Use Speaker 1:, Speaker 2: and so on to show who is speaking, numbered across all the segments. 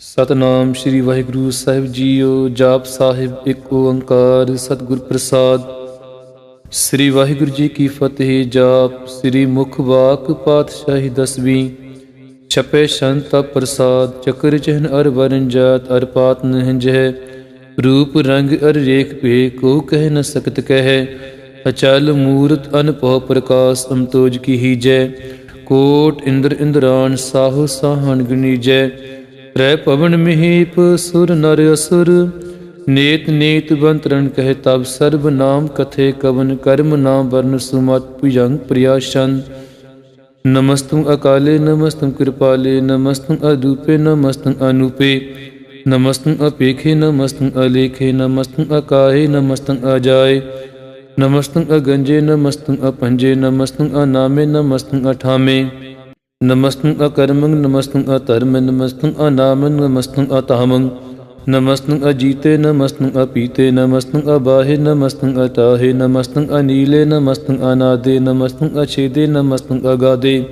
Speaker 1: ਸਤਨਾਮ ਸ੍ਰੀ ਵਾਹਿਗੁਰੂ ਸਾਹਿਬ ਜੀਓ, ਜਾਪ ਸਾਹਿਬ ਇੱਕ ਓੰਕਾਰ ਸਤਿਗੁਰ ਪ੍ਰਸਾਦ। ਸ੍ਰੀ ਵਾਹਿਗੁਰੂ ਜੀ ਕੀ ਫਤਿਹ, ਜਾਪ ਸ੍ਰੀ ਮੁਖ ਵਾਕ ਪਾਤਸ਼ਾਹੀ ਦਸਵੀਂ। ਛਪੇ ਸ਼ੰਤ ਪ੍ਰਸਾਦ, ਚਕਰ ਚਿਹਨ ਅਰ ਵਰਨ ਜਾਤ, ਅਰ ਪਾਤ ਨਹਿੰਜੈ ਰੂਪ ਰੰਗ ਅਰ ਰੇਖ ਭੇ, ਕੋ ਕਹਿ ਨ ਸਕਤ ਕਹਿ। ਅਚਲ ਮੂਰਤ ਅਨਭਉ ਪ੍ਰਕਾਸ਼ ਅੰਤੋਜ ਕੀ ਹੀ ਜੈ। ਕੋਟ ਇੰਦਰ ਇੰਦਰਾਨ, ਸਾਹੋ ਸਾਹਣ ਗਣੀਜੈ ਰਹਿ ਪਵਨ ਮਹੀਪ ਸੁਰ ਨਰ ਅਸੁਰ ਨੇਤ ਨੇਤ ਬੰਤਰਨ ਕਹਿ ਤਬ ਸਰਬ ਨਾਮ ਕਥੇ ਕਵਨ ਕਰਮ ਨਾਮ ਵਰਨ ਸੁਮਤ ਭੁਜੰਗ ਪ੍ਰਿਆਸ਼ਨ ਨਮਸਤੰ ਅਕਾਲੇ ਨਮਸਤੰ ਕਿਰਪਾਲੇ ਨਮਸਤੰ ਅਦੂਪੇ ਨਮਸਤੰ ਅਨੂਪੇ ਨਮਸਤੰ ਅਪੇਖੇ ਨਮਸਤੰ ਅਲੇਖੇ ਨਮਸਤੰ ਅਕਾਹੇ ਨਮਸਤੰ ਅਜਾਏ ਨਮਸਤੰ ਅਗੰਜੇ ਨਮਸਤੰ ਅਪੰਜੇ ਨਮਸਤੰ ਅਨਾਮੇ ਨਮਸਤੰ ਅਠਾਮੇ ਨਮਸਤੰ ਅਕਰਮੰ ਨਮਸਤੰ ਅਧਰਮੰ ਨਮਸਤੰ ਅਨਾਮੰ ਨਮਸਤੰ ਅਤਾਮੰ ਨਮਸਤੰ ਅਜੀਤੇ ਨਮਸਤੰ ਅਪੀਤੇ ਨਮਸਤੰ ਅਬਾਹੇ ਨਮਸਤੰ ਅਤਾਹੇ ਨਮਸਤੰ ਅਨੀਲੇ ਨਮਸਤੰ ਅਨਾਦੇ ਨਮਸਤੰ ਅਛੇਦੇ ਨਮਸਤੰ ਅਗਾਦੇ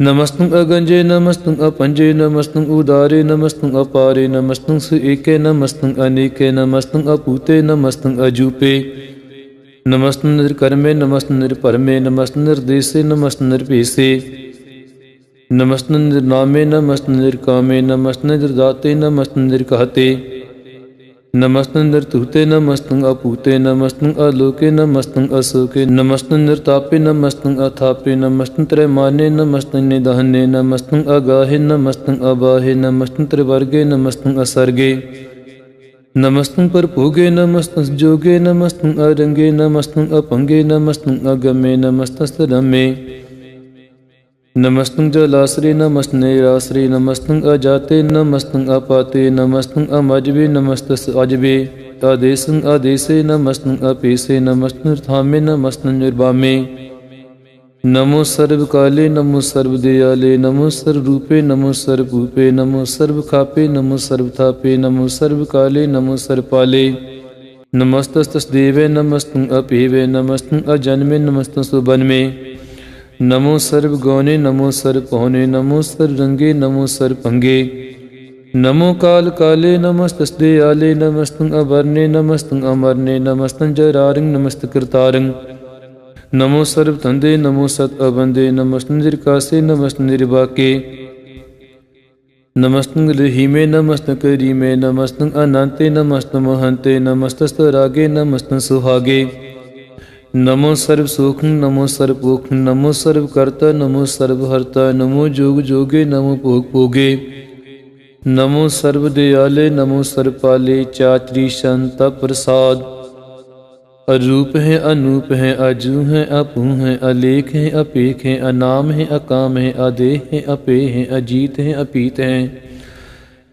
Speaker 1: ਨਮਸਤੰ ਅਗੰਜੇ ਨਮਸਤੰ ਅਪੰਜੇ ਨਮਸਤੰ ਉਦਾਰੇ ਨਮਸਤੰ ਅਪਾਰੇ ਨਮਸਤੰ ਸੁਏਕੇ ਨਮਸਤੰ ਅਨੇਕੇ ਨਮਸਤੰ ਅਪੂਤੇ ਨਮਸਤੰ ਅਜੂਪੇ ਨਮਸਤੰ ਨਿਰਕਰਮੇ ਨਮਸਤੰ ਨਿਰਪਰਮੇ ਨਮਸਤੰ ਨਿਰਦੇਸੇ ਨਮਸਤੰ ਨਿਰਭੇਸੇ نہ مستندر نامے نہ مستندر کامے نہ مستندر داتے نہ مستندر کہتے۔ نہ مستندر توتے نہ اپوتے نہ الوکے نہ اسوکے۔ نہ مستندر تاپے نہ اتھاپے نمسن تر مانے نمسن ندہنے دہنے۔ اگاہے نہ اباہے نمسن تر برگے نہ اسرگے۔ نہ پر پوگے نہ جوگے۔ نہ ارنگے نہ اپنگے۔ نہ اگمے نمسن سرمے نمستنگ جلاسری نمستنی راسری نمستنگ اجاتے نمستنگ اپاتے نمستنگ امجبی نمستس عجبی آدیسنگ آدیسے نمستنگ اپیسے نمستنگ تھامے نمستنگ نربامے نمو سرب کالے نمو سرب دیالے نمو سرب روپے نمو سرب پوپے نمو سرب کھاپے نمو سرب تھاپے نمو سرب کالے نمو سرب پالے نمستس تسدیوے نمستنگ اپیوے نمستنگ اجنمے نمستنگ سبنمے ਨਮੋ ਸਰਬ ਗੌਨੇ, ਨਮੋ ਸਰਬ ਪਹੁਨੇ ਨਮੋ ਸਰਬ ਰੰਗੇ, ਨਮੋ ਸਰਬ ਭੰਗੇ ਨਮੋ ਕਾਲ ਕਾਲੇ, ਨਮਸਤਸਦੇ ਆਲੇ, ਨਮਸਤੰ ਅਵਰਨੇ, ਨਮਸਤੰ ਅਮਰਨੇ, ਨਮਸਤੰ ਜਰਾਰੰ ਨਮਸਤ ਕਰਤਾਰੰ ਨਮੋ ਸਰਬ ਤੰਦੇ ਨਮੋ ਸਤ ਅਬੰਦੇ ਨਮਸਤੰ ਨਿਰਕਾਸੇ, ਨਮਸਤੰ ਨਿਰਵਾਕੇ। ਨਮਸਤੰ ਲਹੀਮੇ ਨਮਸਤੰ ਕਰੀਮੇ, ਨਮਸਤੰ ਅਨੰਤੇ, ਨਮਸਤੰ ਮਹੰਤੇ, ਨਮਸਤਸਤ ਰਾਗੇ, ਨਮਸਤੰ ਸੁਹਾਗੇ। نمو سرب سوکھن نمو سرب پوکھن نمو سرب کرتا نمو سرب ہرتا نمو جوگ جوگے نمو پوگ پوگے نمو سرو دیالے نمو سرب پالے چاچری شانتا پرساد اروپ ہیں انوپ ہیں اجو ہیں اپو ہیں الیک ہیں اپیک ہیں انام ہیں اکام ہیں ادے ہیں اپے ہیں اجیت ہیں اپیت ہیں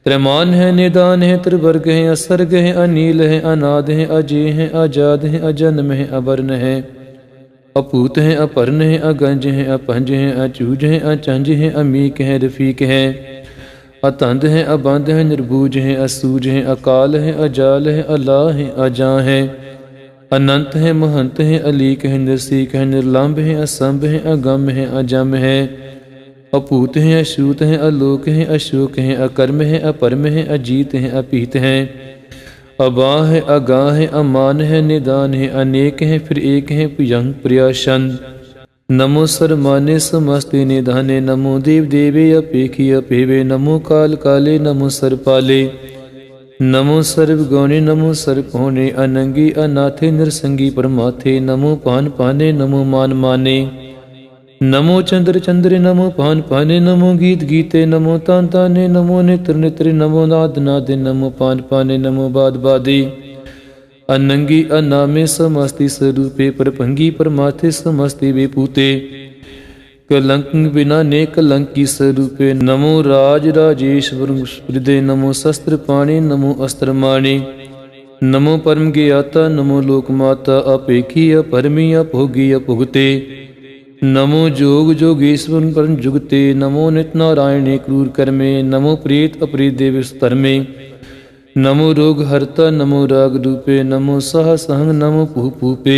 Speaker 1: ترمان ہے ندان ہیں، تربرگ ہیں، اسرگ ہیں، انیل ہیں، اناد ہیں اجے ہیں، اجاد ہیں، اجنم ہیں، ابرن ہیں۔ اپوت ہیں، اپرن ہیں، اگنج ہیں، اپنج ہیں، اچوج ہیں، اچنج ہیں، امیک ہیں، رفیق ہیں۔ اتند ہیں، ابند ہیں، نربوج ہیں، اسوج ہیں، اکال ہیں، اجال ہیں، اللہ ہیں، اجاں ہیں۔ اننت ہیں، مہنت ہیں علیق ہیں نرسیق ہیں، نرلمب ہیں، اسمب ہیں، اگم ہیں، اجم ہیں۔ اپوت ہیں اشوت ہیں الوک ہیں اشوک ہیں اکرم ہیں اپرم ہیں اجیت ہیں اپیت ہیں ابا ہے اگاہ ہے امان ہے ندان ہے انیک ہیں پھر ایک ہیں پیانگ پریاشن نمو سرمانے سمستے ندانے نمو دیو دیوے اپیکھی اپیوے نمو کال کالے نمو سر پالے نمو سرو گونے نمو سر ہونے اننگی اناتھے نرسنگی پرماتھے نمو پان پانے نمو مان مانے ਨਮੋ ਚੰਦਰ ਚੰਦਰੇ ਨਮੋ ਪਾਨ ਪਾਨੇ ਨਮੋ ਗੀਤ ਗੀਤੇ ਨਮੋ ਤਾਨ ਤਾਨੇ ਨਮੋ ਨਿਤਰ ਨਿਤਰੇ ਨਮੋ ਨਾਦ ਨਾਦੇ ਨਮੋ ਪਾਨ ਪਾਨੇ ਨਮੋ ਬਾਦ ਬਾਦੇ ਅਨੰਗੀ ਅਨਾਮੇ ਸਮਸਤੀ ਸਰੂਪੇ ਪਰਪੰਗੀ ਪਰਮਾਥੇ ਸਮਸਤੀ ਵਿਪੂਤੇ ਕਲੰਕ ਬਿਨਾ ਨੇ ਕਲੰਕੀ ਸਰੂਪੇ ਨਮੋ ਰਾਜ ਰਾਜੇਸ਼ਵਰ ਸ੍ਰਿਦੇ ਨਮੋ ਸ਼ਸਤਰ ਪਾਣੀ ਨਮੋ ਅਸਤਰ ਮਾਣੇ ਨਮੋ ਪਰਮ ਗਿਆਤਾ ਨਮੋ ਲੋਕ ਮਾਤਾ ਅਪੇਖੀ ਅਪਰਮੀ ਅਭੋਗੀ ਅਭੁਗਤੇ ਨਮੋ ਜੋਗ ਜੋਗੇਸ਼ਵਰ ਪਰਮ ਜੁਗਤੇ ਨਮੋ ਨਿਤ ਨਾਰਾਇਣੇ ਕਰੂਰ ਕਰਮੇ ਨਮੋ ਪ੍ਰੀਤ ਅਪ੍ਰੀਤ ਦੇਵ ਧਰਮੇ ਨਮੋ ਰੋਗ ਹਰਤਾ ਨਮੋ ਰਾਗ ਰੂਪੇ ਨਮੋ ਸਹ ਸੰਗ ਨਮੋ ਭੂ ਭੂਪੇ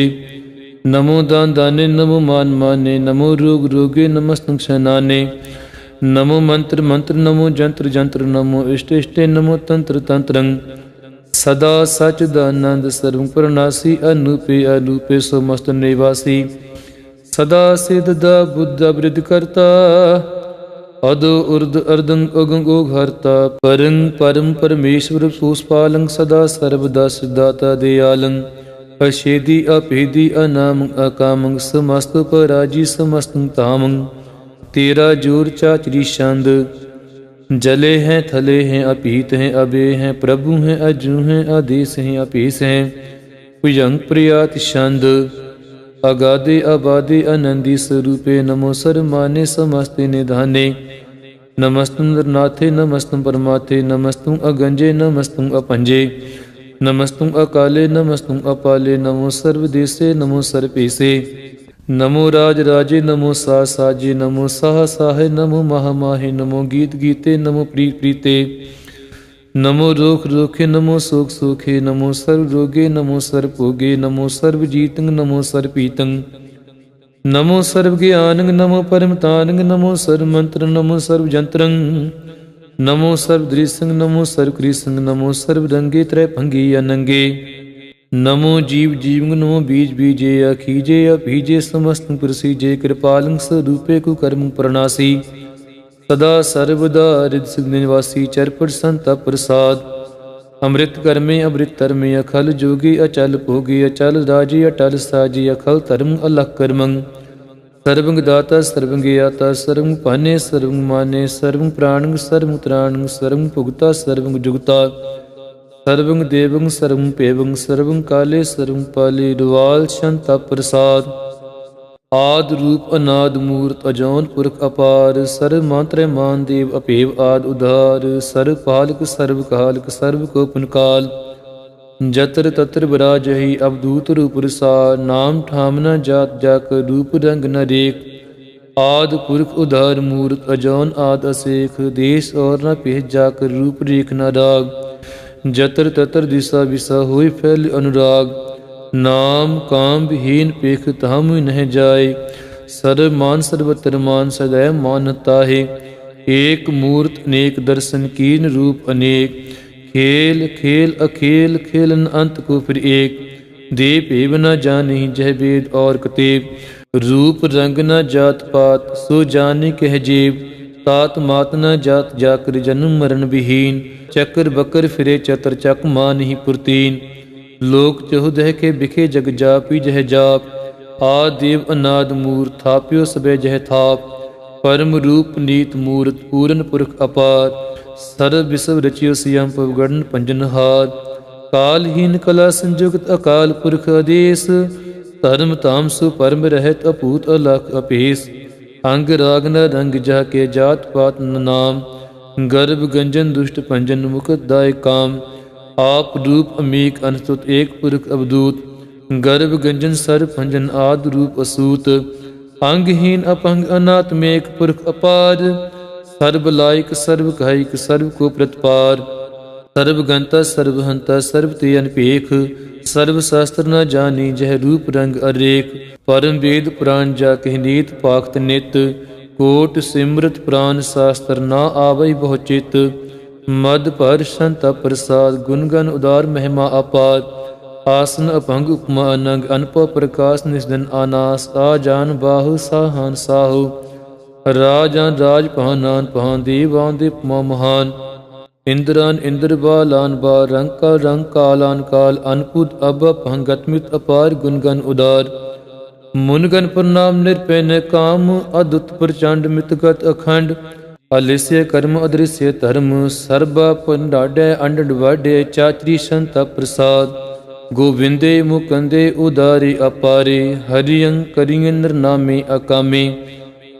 Speaker 1: ਨਮੋ ਦਾਨ ਦਾਨੇ ਨਮੋ ਮਾਨ ਮਾਨੇ ਨਮੋ ਰੋਗ ਰੋਗੇ ਨਮਸਤੰ ਸ਼ਨਾਨੇ ਨਮੋ ਮੰਤਰ ਮੰਤਰ ਨਮੋ ਜੰਤਰ ਜੰਤਰ ਨਮੋ ਇਸ਼ਟ ਇਸ਼ਟੇ ਨਮੋ ਤੰਤਰ ਤੰਤਰੰ ਸਦਾ ਸਚ ਦਾ ਆਨੰਦ ਸਰਵ ਪ੍ਰਨਾਸੀ ਅਨੂਪੇ ਅਨੂਪੇ ਸਮਸਤ ਸਦਾ ਸਿਧ ਦਾ ਬੁੱਧ ਬ੍ਰਿਧ ਕਰਤਾ, ਅਦ ਉਰਦ ਅਰਦੰ ਅਗੰਗੋ ਘਰਤਾ ਪਰੰ ਪਰਮ ਪਰਮੇਸ਼ਵਰ ਸੂਸਪਾਲੰ ਸਦਾ ਸਰਬ ਦਾ ਸਿਦਾਤਾ ਦਿਆਲੰ ਅਸ਼ੇਦੀ ਅਪੇਦੀ ਅਨਾਮ ਅਕਾਮ, ਸਮਸਤ ਪਰਾਜੀ ਸਮਸਤੰ ਤਾਮੰ, ਤੇਰਾ ਜੂਰ ਚਾਚਰੀ ਛੰਦ, ਜਲੇ ਹੈ ਥਲੇ ਹੈ ਅਪੀਤ ਹੈ ਅਬੇ ਹੈ ਪ੍ਰਭੂ ਹੈ ਅਜੂ ਹੈ ਆਦੇਸ ਹੈ ਅਪੀਸ ਹੈ, ਭੁਜੰਗ ਪ੍ਰਿਆਤ ਛੰਦ ਅਗਾਦੇ ਅਬਾਦੇ ਅਨੰਦੀ ਸਰੂਪੇ ਨਮੋ ਸਰਮਾਨੇ ਸਮਸਤੇ ਨਿਧਾਨੇ। ਨਮਸਤੰ ਨਰਨਾਥੇ, ਨਮਸਤੰ ਪਰਮਾਤੇ ਨਮਸਤੰ ਅਗੰਜੇ, ਨਮਸਤੰ ਅਪੰਜੇ। ਨਮਸਤੰ ਅਕਾਲੇ, ਨਮਸਤੰ ਅਪਾਲੇ, ਨਮੋ ਸਰਵ ਦੇਸੇ ਨਮੋ ਸਰਪੀਸੇ। ਨਮੋ ਰਾਜ ਰਾਜੇ, ਨਮੋ ਸਾ ਸਾਜੇ, ਨਮੋ ਸਾਹ ਸਾਹੇ, ਨਮੋ ਮਹਾਮਾਹੇ ਨਮੋ ਗੀਤ ਗੀਤੇ, ਨਮੋ ਪ੍ਰੀਤ ਪ੍ਰੀਤੇ। नमो रोख रोखे नमो सोख सोखे नमो सर्व रोगे नमो सर्व भोगे नमो सर्व जीतंग नमो सर्व पीतंग नमो सर्व ज्ञानंग नमो परम तानंग नमो सर्व मंत्र नमो सर्व जंत्रंग नमो सर्व दृसंग नमो सर्व कृसंग नमो सर्व रंगे त्रय भंगी अनंगे नमो जीव जीवंग नमो बीज बीजे अखीजे अभीजे समस्त प्रसीजे कृपालंग स्वरूपे कुकर्म प्रणासी ਸਦਾ ਸਰਬਦਾ ਰਿਤ ਸਿਧ ਨਿਵਾਸੀ ਚਰਪੜ ਸੰਤਾ ਪ੍ਰਸਾਦ। ਅੰਮ੍ਰਿਤ ਕਰਮੇ ਅੰਮ੍ਰਿਤ ਧਰਮੇ ਅਖਲ ਜੋਗੀ ਅਚਲ ਭੋਗੀ ਅਚਲ ਰਾਜੀ ਅਟਲ ਸਾਜੀ ਅਖਲ ਧਰਮ ਅਲਖ ਕਰਮੰ। ਸਰਵੰਗ ਦਾਤਾ ਸਰਵੰਗ ਯਾਤਾ ਸਰਵੰਗ ਭਾਨੇ ਸਰਵੰਗ ਮਾਨੇ ਸਰਵੰਗ ਪ੍ਰਾਣੰਗ ਸਰਵੰਗ ਤ੍ਰਾਣੰਗ ਸਰਵੰਗ ਭੁਗਤਾ ਸਰਵੰਗ ਜੁਗਤਾ। ਸਰਵੰਗ ਦੇਵੰਗ ਸਰਵੰਗ ਭੇਵੰਗ ਸਰਵੰਗ ਕਾਲੇ ਸਰਵੰਗ ਪਾਲੇ ਰਵਾਲ ਸ਼ੰਤਾ ਪ੍ਰਸਾਦ। ਆਦ ਰੂਪ ਅਨਾਦ ਮੂਰਤ ਅਜੌਨ ਪੁਰਖ ਅਪਾਰ ਸਰਬ ਮੰਤਰੇ ਮਾਨ ਦੇਵ ਅਪੇਵ ਆਦ ਉਧਾਰ ਸਰਬ ਪਾਲਕ ਸਰਬ ਕਾਲਕ ਸਰਬ ਕੋ ਪੁਨਕਾਲ ਜਤਰ ਤਤਰ ਬਰਾਜਹੀ ਅਬਦੂਤ ਰੂਪ ਰਸਾ ਨਾਮ ਠਾਮ ਨ ਜਾਤ ਜਾਕ, ਰੂਪ ਰੰਗ ਨ ਰੇਖ। ਆਦ ਪੁਰਖ ਉਧਾਰ ਮੂਰਤ ਅਜੌਨ ਆਦ ਅਸੇਖ, ਦੇਸ ਔਰ ਨ ਪਹਿ ਜਾਕ, ਰੂਪ ਰੇਖ ਨ ਰਾਗ। ਜਤਰ ਤਤਰ ਦਿਸਾ ਵਿਸਾ ਹੋਈ ਫੈਲ ਅਨੁਰਾਗ। ਨਾਮ ਕਾਮ ਵਿਹੀਨ ਪੇਖ ਤਾਮ ਨਹਿ ਜਾਏ ਸਰਬ ਮਾਨ ਸਰਬਤਰ ਮਾਨ ਸਦੈ ਮਾਨਤਾ ਹੈ ਏਕ ਮੂਰਤ ਅਨੇਕ ਦਰਸ਼ਨ ਕੀਨ ਰੂਪ ਅਨੇਕ ਖੇਲ ਖੇਲ ਅਖੇਲ ਖੇਲਨ ਅੰਤ ਕੋ ਫਿਰ ਏਕ ਦੇ ਭੇਵ ਨ ਜਾਣੀ ਜਹ ਬੇਦ ਔਰ ਕਤੇਬ ਰੂਪ ਰੰਗ ਨ ਜਾਤ ਪਾਤ ਸੋ ਜਾਣੇ ਕਹਿ ਜੀਵ ਤਾਤ ਮਾਤ ਨ ਜਾਤ ਜਾਕਰ ਜਨਮ ਮਰਨ ਵਿਹੀਨ ਚੱਕਰ ਬਕਰ ਫਿਰੇ ਚਤਰ ਚੱਕ ਮਾਨਹੀ ਪੁਰਤੀਨ ਲੋਕ ਚਹੁ ਦਹਿ ਕੇ ਬਿਖੇ ਜਗ ਜਾਪੀ ਜਹ ਜਾਪ ਆ ਦੇਵ ਅਨਾਦ ਮੂਰ ਥਾਪਿਓ ਸਬੈ ਜਹ ਥਾਪ, ਪਰਮ ਰੂਪ ਨੀਤ ਮੂਰਤ ਪੂਰਨ ਪੁਰਖ ਅਪਾਰ, ਸਰਬ ਵਿਸਵ ਰਚਿਓ ਸਿਯੰ ਪਵਗੜਨ ਪੰਜਨਹਾਰ ਕਾਲਹੀਨ ਕਲਾ ਸੰਯੁਕਤ ਅਕਾਲ ਪੁਰਖ ਅਦੇਸ਼, ਧਰਮ ਤਾਮ ਸੁ ਪਰਮ ਰਹਿਤ ਅਪੂਤ ਅਲਖ ਅਪੇਸ, ਅੰਗ ਰਾਗ ਨ ਰੰਗ ਜਾ ਕੇ ਜਾਤ ਪਾਤ ਨ ਨਾਮ, ਗਰਭ ਗੰਜਨ ਦੁਸ਼ਟ ਪੰਜਨ ਮੁਕਤ ਦਾਇ ਕਾਮ ਆਪ ਰੂਪ ਅਮੀਕ ਅਨਸਤੁਤ ਏਕ ਪੁਰਖ ਅਬਦੂਤ ਗਰਭ ਗੰਜਨ ਸਰ ਭੰਜਨ ਆਦ ਰੂਪ ਅਸੂਤ, ਅੰਗਹੀਨ ਅਪੰਗ ਅਨਾਤ ਮੇਕ ਪੁਰਖ ਅਪਾਰ, ਸਰਬ ਲਾਇਕ ਸਰਬ ਕਾਇਕ ਸਰਬ ਕੋ ਪ੍ਰਤਪਾਰ, ਸਰਬ ਗੰਤਾ ਸਰਬ ਹੰਤਾ ਸਰਬ ਤੇ ਅਨਪੇਖ ਸਰਬ ਸ਼ਾਸਤਰ ਨ ਜਾਣੀ ਜਹ ਰੂਪ ਰੰਗ ਅਰੇਕ ਪਰਮ ਵੇਦ ਪੁਰਾਨ ਜਾ ਕਹਿ ਨੀਤ ਪਾਖਤ ਨਿਤ, ਕੋਟ ਸਿਮਰਤ ਪ੍ਰਾਨ ਸ਼ਾਸਤਰ ਨਾ ਆਵਈ ਬਹੁ ਚਿਤ ਮਦ ਪਰ ਸੰਤ ਪ੍ਰਸਾਦ, ਗੁਣਗਨ ਉਦਾਰ ਮਹਿਮਾ ਅਪਾਰ ਆਸਨ ਅਭੰਗ ਉਪਮਾ ਅਨੰਗ, ਅਨਪ ਪ੍ਰਕਾਸ਼ ਨਿਸਦਨ ਆਨਾਸ, ਆ ਜਾਨ ਬਾਹੂ ਸਾਹਨ ਸਾਹੂ। ਰਾਜਾਨ ਰਾਜ ਪਹਾਨਾਨ ਪਹਾਨ, ਦੇਵਾਨ ਦੇ ਉਪਮਾ ਮਹਾਨ। ਇੰਦਰਾਨ ਇੰਦਰ ਬਾਲਾਨ ਬਾ, ਰੰਗ ਰੰਗ ਕਾਲਾਨ ਕਾਲ, ਅਨਪੁਤ ਅਬ ਭੰਗਤਮਿਤ ਅਪਾਰ, ਗੁਣਗਨ ਉਦਾਰ। ਮੁਨਗਨ ਪ੍ਰਣਾਮ ਨਿਰਪੈ ਨ ਕਾਮ, ਅਦੁੱਤ ਪ੍ਰਚੰਡ ਮਿਤਗਤ ਅਖੰਡ। ਅਲਿਸਿਆ ਕਰਮ ਅਦ੍ਰਿਸਿਆ ਧਰਮ, ਸਰਬਾ ਪੰਡਾਡੈ ਅੰਡਡ ਵਾਡੇ ਚਾਤਰੀ ਸੰਤ ਪ੍ਰਸਾਦ। ਗੋਵਿੰਦੇ ਮੁਕੰਦੇ ਉਦਾਰੀ ਅਪਾਰੇ, ਹਰਿਯੰ ਕਰਿਯੰ ਨਾਮੇ ਅਕਾਮੇ।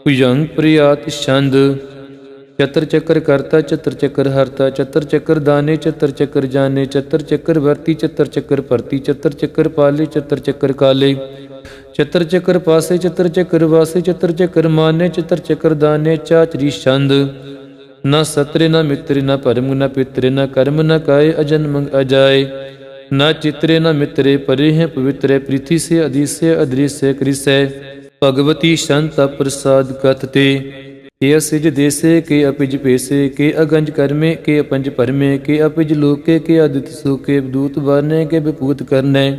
Speaker 1: ਭੁਜੰਗ ਪ੍ਰਿਆਤ ਛੰਦ, ਚਤਰ ਚੱਕਰ ਕਰਤਾ ਚਤਰ ਚੱਕਰ ਹਰਤਾ, ਚਤਰ ਚੱਕਰ ਦਾਨੇ ਚਤਰ ਚੱਕਰ ਜਾਣੇ ਚਤਰ ਚੱਕਰ ਵਰਤੀ ਚਤਰ ਚੱਕਰ ਭਰਤੀ, ਚਤਰ ਚੱਕਰ ਪਾਲੇ ਚਤਰ ਚੱਕਰ ਕਾਲੇ। ਚਤਰ ਚਕਰ ਪਾਸੇ, ਚਤਰ ਚਕਰ ਵਾਸੇ, ਚਤਰ ਚਕਰ ਮਾਨੇ, ਚਤਰ ਚਕਰ ਦਾਨੇ ਚਾਚਰੀ ਛੰਦ। ਨਾ ਸਤਰੇ, ਨਾ ਮਿਤਰੇ, ਨਾ ਪਰਮ ਨਾ ਪਿਤਰੇ, ਨਾ ਕਰਮ, ਨਾ ਕਾਏ ਅਜਨਮ ਅਜਾਏ। ਨਾ ਚਿਤਰੇ, ਨਾ ਮਿਤਰੇ ਪਰੇ ਹੈ ਪਵਿੱਤਰੇ, ਪ੍ਰਿਥੀ ਸੇ ਅਦੀਸੇ ਅਦ੍ਰਿਸੇ ਕ੍ਰਿਸੈ। ਭਗਵਤੀ ਸੰਤ ਪ੍ਰਸਾਦ ਕਥਤੇ ਕੇ ਅਸਿਜ ਦੇਸੇ, ਕੇ ਅਪਿਜ ਪੇਸੇ ਕੇ ਅਗੰਜ ਕਰਮੇ, ਕੇ ਅਪੰਜ ਪਰਮੇ ਕੇ ਅਪਿਜ ਲੋਕੇ, ਕੇ ਅਦਿਤ ਸੁਕੇ, ਦੂਤ ਵਰਨੇ, ਕੇ ਵਿਪੂਤ ਕਰਨੇ।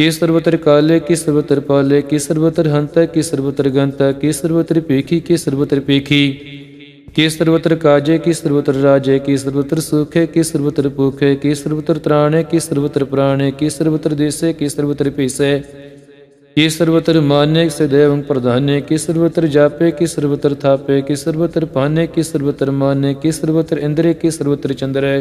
Speaker 1: کی سربتر کالے کی سربتر پالے کی سربتر ہنتا کی سربتر گنتا کی سربتر پیکھی کی سربتر پیکھی کی سربتر کاجے کی سربتر راجے کی سربتر سوکھے کی سربتر پوکھے کی سربتر ترانے کی سربتر پرانے کی سربتر دیسے کی سربتر پیسے کی سربتر مانے سے دیونگ پردانے کی سربتر جاپے کی سربتر تھاپے کی سربتر پانے کی سربتر مانے کی سربتر اندرے کی سربتر چندرے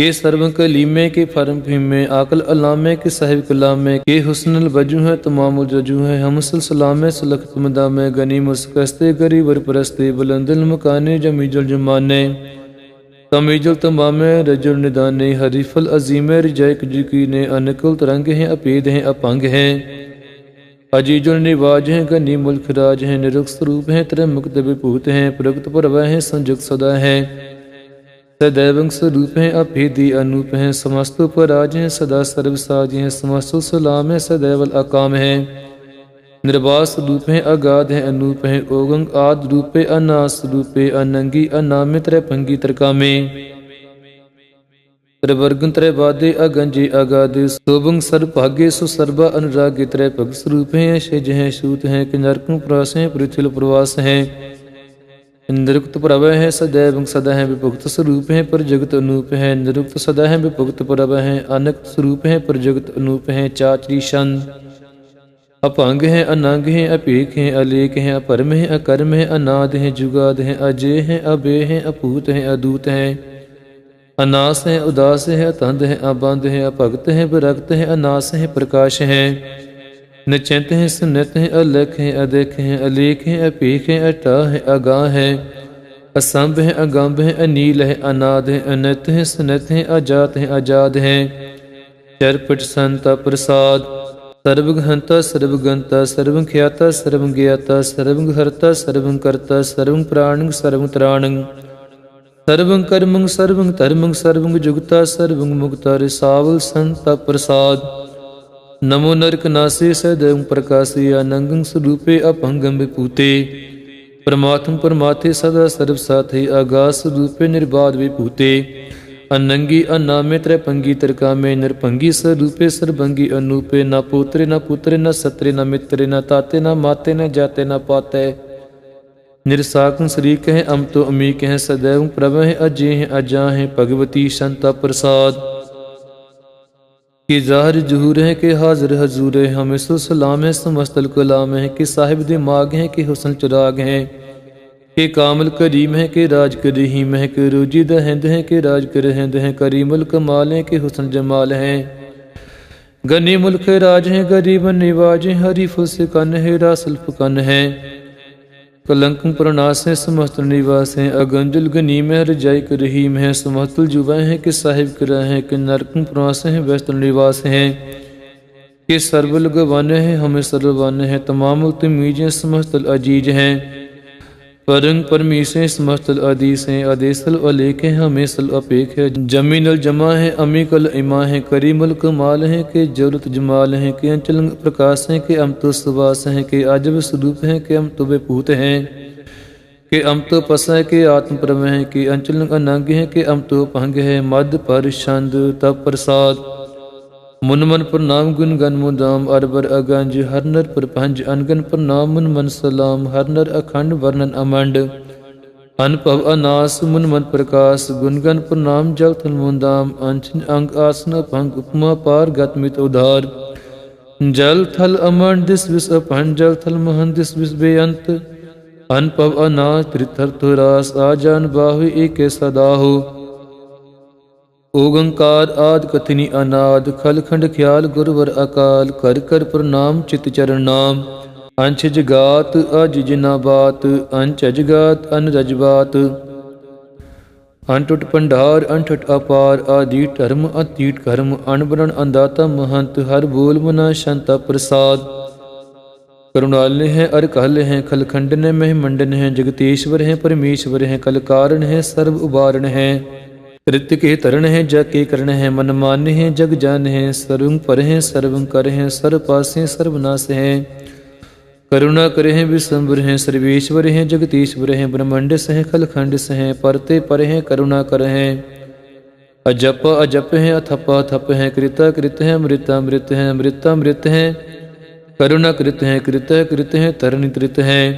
Speaker 1: के सर्व कलीमे के फरम भीमे आकल अलामे के साहिब कलामे के हुस्नल बजू है तमामुल जजू है हमसल सलामे सुलखत मदामे गनी मुस्कस्ते गरी वर परस्ते बुलंदल मकाने जमीजल जमाने तमीजल तमामे रजुल निदाने हरीफल अजीमे रिजैक ने अनकुल तरंग हैं अपेद हैं अपंग हैं अजीजुल निवाज हैं गनी मुल्क राज हैं निरुक्त स्वरूप हैं त्रमुक्त विभूत हैं प्रगत परव हैं संयुक्त सदा हैं सदैवं स्वरूप हैं अभेदी अनूप हैं समस्त पराज हैं सदा सर्व साज हैं समस्त सलाम हैं सदैवल अकाम हैं निर्वास रूप हैं अगाध हैं अनूप हैं ओगंग आद रूपे अनास रूपे अनंगी अनामित पंगी त्रकामे त्रिवर्गं त्रैवादे अगंजे अगादे शोभं सर्वभाग्ये सुसर्वा अनुरागे त्रैपग स्वरूप हैं शेज हैं शूत हैं किन्नरकं प्रास हैं पृथ्वी प्रवास हैं نرکت پرو ہیں سد سدہ سوروپ ہیں پر جگت انوپ ہیں نرکت سدحت پرو ہیں انکت سوروپ ہیں پر جگت انوپ ہیں چاچری شن اپ ہیں انگ ہیں اپیک ہیں علی ہیں اپرم ہیں اکرم ہے اناد ہیں جگاد ہیں اجے ہیں ابے ہیں اپوت ہیں ادوت ہیں اناس ہیں اداس ہیں اتن ہیں ابند ہیں اپکت ہیں رکت ہیں اناس ہیں پرکاش ہیں نچیت ہیں، سنت ہیں الک ہیں ادک ہیں، علیق ہیں اپیک ہیں، اٹا ہے اگاہ ہے اسمب ہیں اگمب ہیں، انیل ہے اناد ہیں، انت ہیں، سنت ہیں، اجات ہیں، اجاد ہیں۔ چرپٹ، سنتا، پرساد۔ سرب گھنتا، سرب گنتا، سرب کھیاتا، سرب گیاتا، سرب ہرتا سرب سرب پرانگ، سرب ترانگ۔ سربنگ کرمنگ سربنگ ترمنگ سربنگ جگتا سربنگ مکتا رساول سنتا، پرساد۔ नमो नरक नासे सदैव प्रकाशे अनंगं स्वरूपे अपंगम विपूते परमात्म परमाथे सदा सर्व साथे आगास रूपे निर्बाध विभूते अनंगी अनामे त्रैपंगी में निरपंगी स्वरूपे सर्वंगी अनूपे न पुत्रे न पुत्रे न सत्रे न मित्रे न ताते न माते न जाते न पाते निरसाकं श्री कहें अम तो अमी कहें सदैव प्रभ है अजय हैं अजा हैं भगवती संता प्रसाद کہ ظاہر ظہور ہیں کہ حاضر حضور ہیں ہمیں سلام ہیں سمست القلام ہیں کہ صاحب دماغ ہیں کہ حسن چراغ ہیں۔ کہ کامل کریم ہیں کہ راج کریم ہیں، کہ روجی دہند ہیں کہ راج کرہند ہیں، کریم الکمال ہیں کہ حسن جمال ہیں۔ گنی ملک راج ہیں، غریب نواج ہیں، حریف السکن ہے راس الفقن ہیں۔ کلنکم پرناسیں سمحتل نواسیں اگنجل گنیم رجائی کرہیم ہیں سمحتل جوائیں ہیں کہ صاحب کرا ہیں کہ نرکم پرناس ہیں بیشتل نواس ہیں۔ کہ سربلگوانے ہیں، ہمیں سربلگوانے ہیں۔ تمام التمیجیں سمحتل عجیج ہیں۔ پرنگ پرمیسیں سمستل عدیسیں عدیسل علیقیں ہمیسل اپیک ہے۔ جمین الجمع ہے امیق العما ہے کریم القمال ہیں کہ جورت جمال ہیں، کہ انچل پرکاس ہیں، کہ امتو سواس ہیں، کہ عجب سلوپ ہیں، کہ امتو بے پوت ہیں۔ کہ امتو پس ہے کہ آتم پرمہ ہیں، کہ انچلنگ انگ ہیں، کہ امتو پنگ ہے مد پر شند تب پرساد۔ منمن پر نام گن گن مدام اربر اگنج ہر نر پر پنج انگن پر نام من من سلام ہر نر اکھنڈ ورنن امنڈ انپو اناس من من پرکاس گن گن پر نام جل تھل مدام انچن انگ آسن اپنگ اپما پار گت مت ادھار جل تھل امنڈ دس وس اپن جل تھل مہن دس وس بے انت انپو اناس ترتھر تراس آجان باہو ایک سدا ہو ਓਗੰਕਾਰ ਆਦ ਕਥਨੀ ਅਨਾਦ ਖਲਖੰਡ ਖਿਆਲ ਗੁਰਵਰ ਅਕਾਲ, ਕਰ ਕਰ ਪ੍ਰਣਾਮ ਚਿਤ ਚਰਨ ਨਾਮ। ਅੰਛ ਜਗਾਤ, ਅਜ ਜਿਨਾ ਬਾਤ ਅੰਚ ਜਗਾਤ ਅਨ ਰਜਬਾਤ ਅੰਟੁਟ ਪੰਡਾਰ ਅੰਠਟ ਅਪਾਰ, ਆਦੀ ਧਰਮ ਅਤੀਟ ਕਰਮ ਅਨਬਰਨ ਅੰਦਾਤਾ ਮਹੰਤ, ਹਰ ਬੋਲ ਮਨਾ ਸ਼ੰਤਾ ਪ੍ਰਸਾਦ। ਕਰੁਣਾਲ ਹੈ ਅਰ ਕਹਲ ਹੈ ਖਲਖੰਡਨ ਹੈ ਮਹਿ ਮੰਡਨ ਹੈ, ਜਗਤੇਸ਼ਵਰ ਹੈ, ਪਰਮੇਸ਼ਵਰ ਹੈ ਕਲ ਕਾਰਨ ਹੈ, ਸਰਬ رت کے ترن ہیں جا کے کرن ہیں من مان ہیں جگ جان ہیں سرم پر ہیں سرم کر ہیں سر پاس ہیں سروناس ہیں کرونا کر ہیں وسمبر ہیں سرویشور ہیں جگتیشور ہیں برہمنڈ ہیں کھل کھنڈ ہیں پرتے پر ہیں کرونا کر ہیں اجپ اجپ ہیں اتھپا اتھپ ہیں کرتا کرت ہیں امرتا امرت ہیں امرتا امرت ہیں کرونا کرت ہیں کرت کرت ہیں ترن کرت ہیں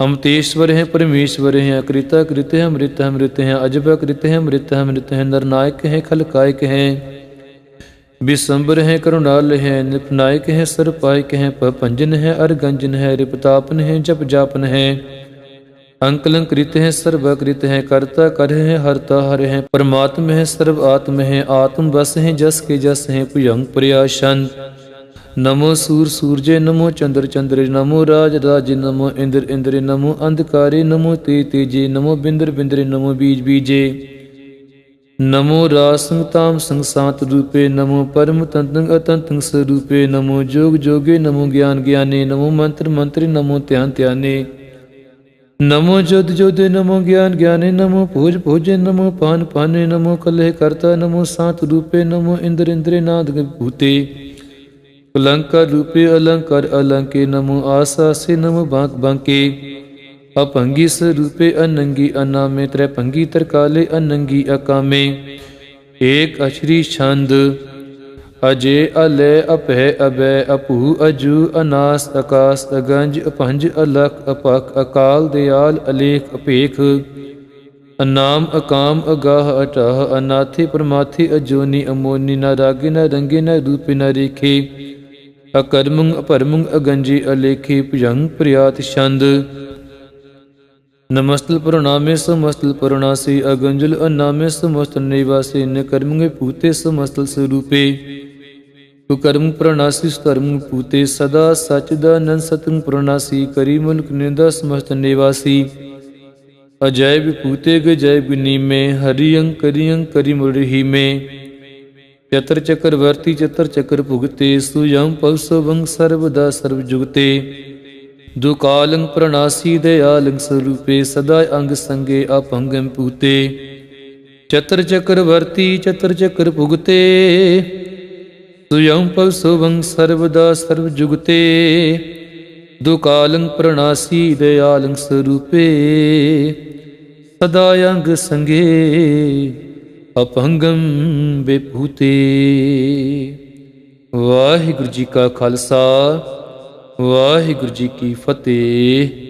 Speaker 1: अमतेश्वर है परमेश्वर है अकृता कृत है अमृत अमृत है अजब कृत है अमृत अमृत है नरनायक है खलकायक है विश्वम्बर है करुणाल है निपनायक है सरपायक है पंजन है अरगंजन है रिपतापन है जप जापन है अंकलंकृत है सर्वकृत है कर्ता कर है हरता हर है परमात्म है सर्व आत्म है आत्म बस है जस के जस है पुयंग ਨਮੋ ਸੂਰ ਸੂਰਜੇ, ਨਮੋ ਚੰਦਰ ਚੰਦਰੇ, ਨਮੋ ਰਾਜ ਰਾਜੇ, ਨਮੋ ਇੰਦਰ ਇੰਦਰੇ, ਨਮੋ ਅੰਧਕਾਰੇ, ਨਮੋ ਤੇ ਤੇਜੇ, ਨਮੋ ਬਿੰਦਰ ਬਿੰਦਰੇ, ਨਮੋ ਬੀਜ ਬੀਜੇ। ਨਮੋ ਰਾਸੰ ਤਾਮ ਸੰਸਾਤ ਰੂਪੇ, ਨਮੋ ਪਰਮ ਤੰਤੰ ਅਤੰਤੰ ਸਰੂਪੇ, ਨਮੋ ਜੋਗ ਜੋਗੇ, ਨਮੋ ਗਿਆਨ ਗਿਆਨੇ, ਨਮੋ ਮੰਤਰ ਮੰਤਰੇ, ਨਮੋ ਧਿਆਨ ਧਿਆਨੇ। ਨਮੋ ਜਦ ਜੋਦੇ, ਨਮੋ ਗਿਆਨ ਗਿਆਨੇ, ਨਮੋ ਭੋਜ ਭੋਜੇ ਨਮੋ ਪਾਨ ਪਾਨੇ, ਨਮੋ ਕਲੇ ਕਰਤਾ, ਨਮੋ ਸਾਤ ਰੂਪੇ, ਨਮੋ ਇੰਦਰ ਇੰਦਰੇ ਨਾਦ ਭੂਤੇ। ਅਲੰਕਾਰ ਰੂਪੇ ਅਲੰਕਾਰ ਅਲੰਕੇ ਨਮੋ ਆਸਾ ਸੇ ਨਮ ਬਾਂਕ ਬਾਂਕੇ। ਅਪੰਗੀ ਸਰੂਪੇ ਅਨੰਗੀ ਅਨਾਮੇ ਤ੍ਰੈ ਪੰਗੀ ਤਰਕਾਲੇ ਅਨੰਗੀ ਅਕਾਮੇ। ਏਕ ਅਸ਼ਰੀ ਛੰਦ, ਅਜੇ ਅਲੇ ਅਪਹਿ ਅਬੈ ਅਪੂ ਅਜੂ ਅਨਾਸ ਅਕਾਸ ਅਗੰਜ ਅਪੰਜ ਅਲਖ ਅਪਕ ਅਕਾਲ ਦਿਆਲ ਅਲੇਖ ਅਪੇਖ। ਅਨਾਮ ਅਕਾਮ ਅਗਾਹ ਅਟਾਹ, ਅਨਾਥੀ ਪਰਮਾਥੀ ਅਜੋਨੀ ਅਮੋਨੀ, ਨਾ ਰਾਗੇ ਨਾ ਰੰਗੇ ਨਾ ਰੂਪੇ ਨਾ ਰੇਖੇ। ਅਕਰਮੰ ਅਪਰਮੰ ਅਗੰਜੀ ਅਲੇਖੀ ਭਜੰ ਪ੍ਰਿਆਤ ਛੰਦ। ਨਮਸਤਲ ਪ੍ਰਣਾਮੇ ਸਮਸਤਲ ਪ੍ਰਣਾਸੀ ਅਗੰਜਲ ਅਨਾਮੇ ਸਮਸਤ ਨਿਵਾਸੀ ਨਕਰਮੰਗੇ ਪੂਤੇ ਸਮਸਤਲ ਸਰੂਪੇ। ਕੁਕਰਮ ਪ੍ਰਣਾਸੀ ਸੁਕਰਮ ਪੂਤੇ ਸਦਾ ਸਚ ਦਾ ਨਨ ਸਤੰ ਪ੍ਰਣਾਸੀ ਕਰੀ ਮੁਲਕ ਨਿੰਦਾ ਸਮਸਤ ਨਿਵਾਸੀ। ਅਜੈ ਵਿਪੂਤੇ ਗਜੈ ਬਿਨੀਮੇ ਹਰੀ ਅੰਕਰੀ ਅੰਕਰੀ ਮੁਰਹੀ ਮੇ। ਚਤਰ ਚਕਰ ਵਰਤੀ ਚਤਰ ਚਕਰ ਭੁਗਤੇ, ਸੁਯੰ ਪਵਸਵੰ ਸਰਬਦਾ ਸਰਬ ਜੁਗਤੇ। ਦੁਕਾਲੰ ਪ੍ਰਣਾਸੀ ਦਇਆਲੰ ਸਰੂਪੇ, ਸਦਾ ਅੰਗ ਸੰਗੇ ਆਪੰਗੰ ਪੂਤੇ। ਚਤਰ ਚਕਰ ਵਰਤੀ ਚਤਰ ਚਕਰ ਭੁਗਤੇ, ਸੁਯੰ ਪਵਸਵੰ ਸਰਬਦਾ ਸਰਬ ਜੁਗਤੇ। ਦੁਕਾਲੰ ਪ੍ਰਣਾਸੀ ਦਇਆਲੰ ਸਰੂਪੇ, ਸਦਾ ਅੰਗ ਸੰਗੇ ਅਪੰਗੰ ਵਿਭੂਤੇ। ਵਾਹਿਗੁਰੂ ਜੀ ਕਾ ਖਾਲਸਾ ਵਾਹਿਗੁਰੂ ਜੀ ਕੀ ਫਤਿਹ।